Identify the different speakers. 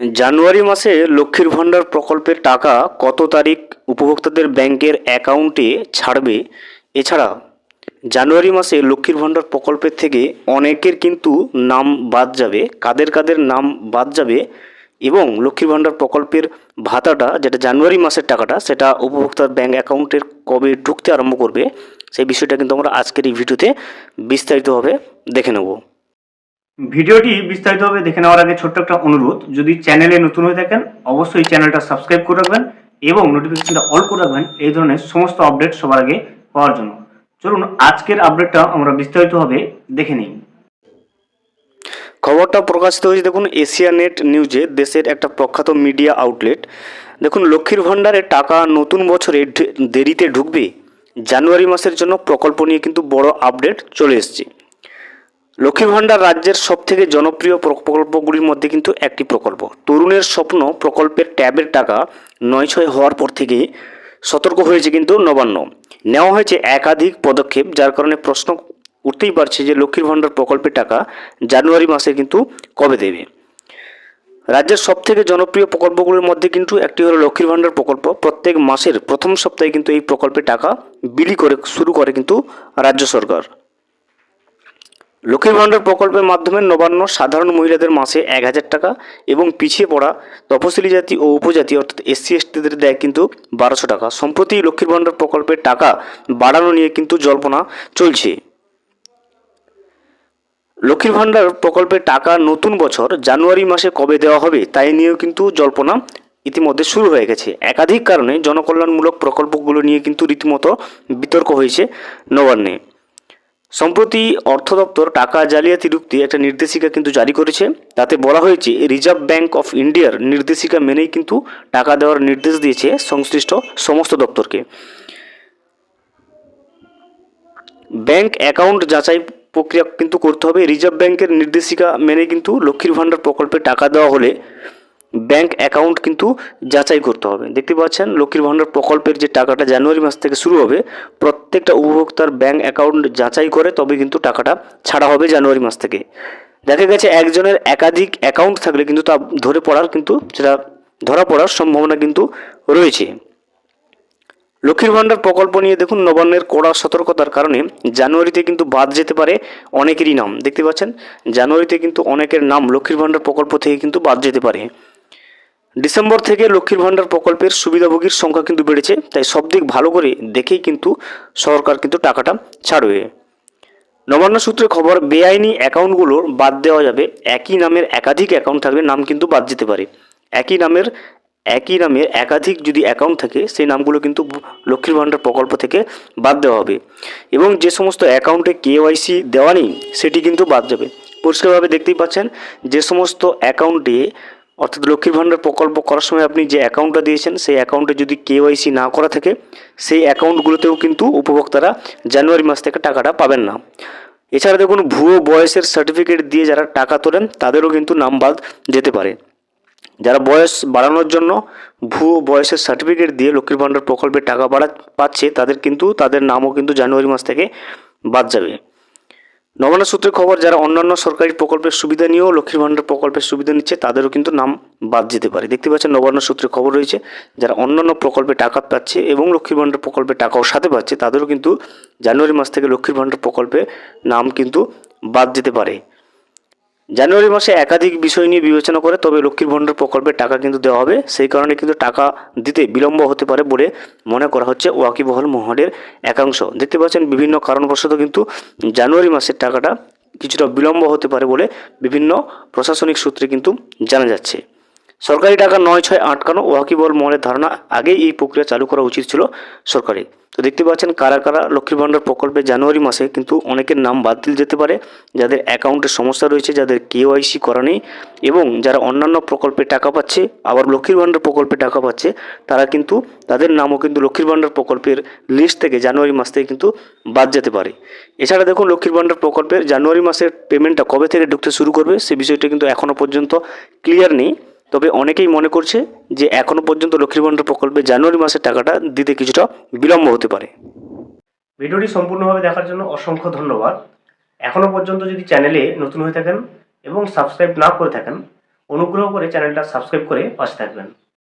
Speaker 1: জানুয়ারি মাসে লক্ষ্মীর ভাণ্ডার প্রকল্পের টাকা কত তারিখ উপভোক্তাদের ব্যাংকের অ্যাকাউন্টে ছাড়বে? এছাড়া, জানুয়ারি মাসে লক্ষ্মীর ভাণ্ডার প্রকল্পের থেকে অনেকের কিন্তু নাম বাদ যাবে, কাদের কাদের নাম বাদ যাবে এবং লক্ষ্মীর ভাণ্ডার প্রকল্পের ভাতাটা, যেটা জানুয়ারি মাসের টাকাটা, সেটা উপভোক্তার ব্যাঙ্ক অ্যাকাউন্টের কবে ঢুকতে আরম্ভ করবে, সেই বিষয়টা কিন্তু আমরা আজকের এই ভিডিওতে বিস্তারিতভাবে দেখে নেব। ভিডিওটি বিস্তারিতভাবে দেখে নেওয়ার আগে ছোট্ট একটা অনুরোধ, যদি চ্যানেলে নতুন হয়ে থাকেন, অবশ্যই চ্যানেলটা সাবস্ক্রাইব করে রাখবেন এবং নোটিফিকেশনটা অল করে রাখবেন, এই ধরনের সমস্ত আপডেট সবার আগে পাওয়ার জন্য। চলুন, আজকের আপডেটটা আমরা বিস্তারিতভাবে দেখে নিই। খবরটা প্রকাশিত হয়েছে, দেখুন এশিয়া নেট নিউজে, দেশের একটা প্রখ্যাত মিডিয়া আউটলেট। দেখুন, লক্ষ্মীর ভাণ্ডারে টাকা নতুন বছরে দেরিতে ঢুকবে। জানুয়ারি মাসের জন্য প্রকল্প নিয়ে কিন্তু বড় আপডেট চলে এসেছে। লক্ষ্মীর ভাণ্ডার রাজ্যের সবথেকে জনপ্রিয় প্রকল্পগুলির মধ্যে কিন্তু একটি প্রকল্প। তরুণের স্বপ্ন প্রকল্পের ট্যাবের টাকা নয় ছয় হওয়ার পর থেকে সতর্ক হয়েছে কিন্তু নবান্ন। নেওয়া হয়েছে একাধিক পদক্ষেপ, যার কারণে প্রশ্ন উঠতেই পারছে যে লক্ষ্মীর ভাণ্ডার প্রকল্পের টাকা জানুয়ারি মাসে কিন্তু কবে দেবে। রাজ্যের সবথেকে জনপ্রিয় প্রকল্পগুলির মধ্যে কিন্তু একটি হলো লক্ষ্মীর ভাণ্ডার প্রকল্প। প্রত্যেক মাসের প্রথম সপ্তাহে কিন্তু এই প্রকল্পের টাকা বিলি করে শুরু করে কিন্তু রাজ্য সরকার। লক্ষ্মীর ভাণ্ডার প্রকল্পের মাধ্যমে নবান্ন সাধারণ মহিলাদের মাসে এক হাজার টাকা এবং পিছিয়ে পড়া তপশিলি জাতি ও উপজাতি, অর্থাৎ এসসি এসটিদের দেয় কিন্তু বারোশো টাকা। সম্প্রতি লক্ষ্মীর ভাণ্ডার প্রকল্পের টাকা বাড়ানো নিয়ে কিন্তু জল্পনা চলছে। লক্ষ্মীর ভাণ্ডার প্রকল্পের টাকা নতুন বছর জানুয়ারি মাসে কবে দেওয়া হবে তাই নিয়েও কিন্তু জল্পনা ইতিমধ্যে শুরু হয়ে গেছে। একাধিক কারণে জনকল্যাণমূলক প্রকল্পগুলো নিয়ে কিন্তু রীতিমতো বিতর্ক হয়েছে নবান্নে। সম্প্রতি অর্থ দপ্তর টাকা জালিয়াতি রুখতে একটা নির্দেশিকা কিন্তু জারি করেছে। তাতে বলা হয়েছে রিজার্ভ ব্যাংক অফ ইন্ডিয়ার নির্দেশিকা মেনেই কিন্তু টাকা দেওয়ার নির্দেশ দিয়েছে সংশ্লিষ্ট সমস্ত দপ্তরকে। ব্যাংক অ্যাকাউন্ট যাচাই প্রক্রিয়া কিন্তু করতে হবে। রিজার্ভ ব্যাংকের নির্দেশিকা মেনে কিন্তু লক্ষ্মীর ভাণ্ডার প্রকল্পে টাকা দেওয়া হলে ব্যাংক অ্যাকাউন্ট কিন্তু যাচাই করতে হবে। দেখতে পাচ্ছেন, লক্ষ্মীর ভাণ্ডার প্রকল্পের যে টাকাটা জানুয়ারি মাস থেকে শুরু হবে, প্রত্যেকটা উপভোক্তার ব্যাংক অ্যাকাউন্ট যাচাই করে তবে কিন্তু টাকাটা ছাড়া হবে জানুয়ারি মাস থেকে। দেখা গেছে, একজনের একাধিক অ্যাকাউন্ট থাকলে কিন্তু তা ধরে পড়ার কিন্তু, সেটা ধরা পড়ার সম্ভাবনা কিন্তু রয়েছে। লক্ষ্মীর ভাণ্ডার প্রকল্প নিয়ে দেখুন, নবান্নের কড়া সতর্কতার কারণে জানুয়ারিতে কিন্তু বাদ যেতে পারে অনেকেরই নাম। দেখতে পাচ্ছেন, জানুয়ারিতে কিন্তু অনেকের নাম লক্ষ্মীর ভাণ্ডার প্রকল্প থেকে কিন্তু বাদ যেতে পারে। ডিসেম্বর থেকে লক্ষ্মীর ভাণ্ডার প্রকল্পের সুবিধাভোগীর সংখ্যা কিন্তু বেড়েছে, তাই সব দিক ভালো করে দেখেই কিন্তু সরকার কিন্তু টাকাটা ছাড়বে। নবান্ন সূত্রে খবর, বেআইনি অ্যাকাউন্টগুলোর বাদ দেওয়া যাবে। একই নামের একাধিক অ্যাকাউন্ট থাকলে নাম কিন্তু বাদ যেতে পারে। একই নামের একই নামের একাধিক যদি অ্যাকাউন্ট থাকে, সেই নামগুলো কিন্তু লক্ষ্মীর ভাণ্ডার প্রকল্প থেকে বাদ দেওয়া হবে। এবং যে সমস্ত অ্যাকাউন্টে কেওয়াইসি দেওয়া নেই, সেটি কিন্তু বাদ যাবে। পরিষ্কারভাবে দেখতেই পাচ্ছেন, যে সমস্ত অ্যাকাউন্টে অর্থাৎ লক্ষ্মীর ভাণ্ডার প্রকল্প করার সময় আপনি যে অ্যাকাউন্টটা দিয়েছেন, সেই অ্যাকাউন্টে যদি কেওয়াইসি না করা থাকে, সেই অ্যাকাউন্টগুলোতেও কিন্তু উপভোক্তারা জানুয়ারি মাস থেকে টাকাটা পাবেন না। এছাড়া দেখুন, ভুয়ো বয়সের সার্টিফিকেট দিয়ে যারা টাকা তোলেন, তাদেরও কিন্তু নাম বাদ যেতে পারে। যারা বয়স বাড়ানোর জন্য ভুয়ো বয়সের সার্টিফিকেট দিয়ে লক্ষ্মীর ভাণ্ডার প্রকল্পে টাকা বাড়া, পাচ্ছে, তাদের কিন্তু, তাদের নামও কিন্তু জানুয়ারি মাস থেকে বাদ যাবে। নবান্ন সূত্রে খবর, যারা অন্যান্য সরকারি প্রকল্পের সুবিধা নিয়েও লক্ষ্মীর ভাণ্ডার প্রকল্পের সুবিধা নিচ্ছে, তাদেরও কিন্তু নাম বাদ যেতে পারে। দেখতে পাচ্ছেন নবান্ন সূত্রে খবর রয়েছে, যারা অন্যান্য প্রকল্পে টাকা পাচ্ছে এবং লক্ষ্মীর ভাণ্ডার প্রকল্পে টাকাও সাথে পাচ্ছে, তাদেরও কিন্তু জানুয়ারি মাস থেকে লক্ষ্মীর ভাণ্ডার প্রকল্পে নাম কিন্তু বাদ যেতে পারে। জানুয়ারি মাসে একাধিক বিষয় নিয়ে বিবেচনা করে তবে লক্ষ্মীর ভাণ্ডার প্রকল্পের টাকা কিন্তু দেওয়া হবে। সেই কারণে কিন্তু টাকা দিতে বিলম্ব হতে পারে বলে মনে করা হচ্ছে ওয়াকিবহল মহলের একাংশ। দেখতে পাচ্ছেন বিভিন্ন কারণবশত কিন্তু জানুয়ারি মাসের টাকাটা কিছুটা বিলম্ব হতে পারে বলে বিভিন্ন প্রশাসনিক সূত্রে কিন্তু জানা যাচ্ছে। সরকারি টাকা নয় ছয় আটকানো ওয়াকিবহল মহলের ধারণা আগেই এই প্রক্রিয়া চালু করা উচিত ছিল সরকারি তো দেখতে পাচ্ছেন কারা কারা লক্ষ্মীর ভাণ্ডার প্রকল্পে জানুয়ারি মাসে কিন্তু অনেকের নাম বাতিল যেতে পারে, যাদের অ্যাকাউন্টের সমস্যা রয়েছে, যাদের কেওয়াইসি করা নেই এবং যারা অন্যান্য প্রকল্পে টাকা পাচ্ছে, আবার লক্ষ্মীর ভাণ্ডার প্রকল্পে টাকা পাচ্ছে, তারা কিন্তু তাদের নামও কিন্তু লক্ষ্মীর ভাণ্ডার প্রকল্পের লিস্ট থেকে জানুয়ারি মাস থেকে কিন্তু বাদ যেতে পারে। এছাড়া দেখুন, লক্ষ্মীর ভাণ্ডার প্রকল্পের জানুয়ারি মাসের পেমেন্টটা কবে থেকে ঢুকতে শুরু করবে, সে বিষয়টা কিন্তু এখনও পর্যন্ত ক্লিয়ার নেই। তবে অনেকেই মনে করছে যে এখনও পর্যন্ত লক্ষ্মীর ভাণ্ডার প্রকল্পে জানুয়ারি মাসের টাকাটা দিতে কিছুটা বিলম্ব হতে পারে। ভিডিওটি সম্পূর্ণভাবে দেখার জন্য অসংখ্য ধন্যবাদ। এখনও পর্যন্ত যদি চ্যানেলে নতুন হয়ে থাকেন এবং সাবস্ক্রাইব না করে থাকেন, অনুগ্রহ করে চ্যানেলটা সাবস্ক্রাইব করে পাশে থাকবেন।